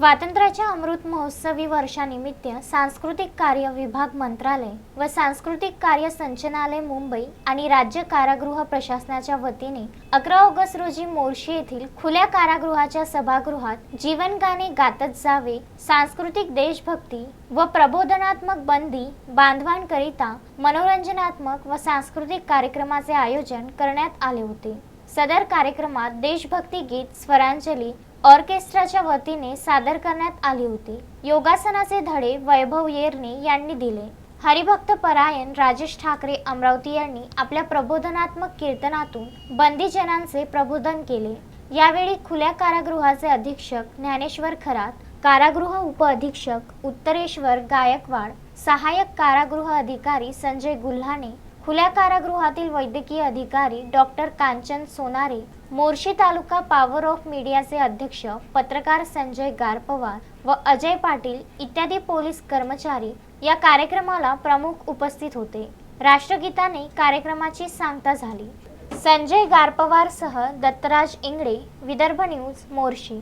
स्वातंत्र्याच्या अमृत महोत्सवी वर्षानिमित्त सांस्कृतिक कार्य विभाग मंत्रालय व सांस्कृतिक कार्य संचनालय मुंबई आणि राज्य कारागृह प्रशासनाच्या वतीने अकरा ऑगस्ट रोजी मोर्शी येथील खुल्या कारागृहाच्या सभागृहात जीवन गाणे गातच जावे सांस्कृतिक देशभक्ती व प्रबोधनात्मक बंदी बांधवांकरिता मनोरंजनात्मक व सांस्कृतिक कार्यक्रमाचे आयोजन करण्यात आले होते. सदर कार्यक्रमात देशभक्ती गीत स्वरांजली ऑर्केस्ट्राच्या वतीने सादर करण्यात आली होती. योगासनाचे धडे वैभव येरणे यांनी दिले. हरिभक्त परायण राजेश ठाकरे अमरावती यांनी आपल्या प्रबोधनात्मक कीर्तनातून बंदीजनांचे प्रबोधन केले. यावेळी खुल्या कारागृहाचे अधीक्षक ज्ञानेश्वर खरात कारागृह उपअधीक्षक उत्तरेश्वर गायकवाड सहाय्यक कारागृह अधिकारी संजय गुल्हाने खुल्या कारागृहातील वैद्यकीय अधिकारी doctor Kanchan Sonare Morshi taluka power of मीडियाचे अध्यक्ष पत्रकार संजय गारपवार व अजय पाटील इत्यादी पोलीस कर्मचारी या कार्यक्रमाला प्रमुख उपस्थित होते. राष्ट्रगीताने कार्यक्रमाची सांगता झाली. संजय गारपवारसह दत्तराज इंगडे विदर्भ न्यूज मोर्शी.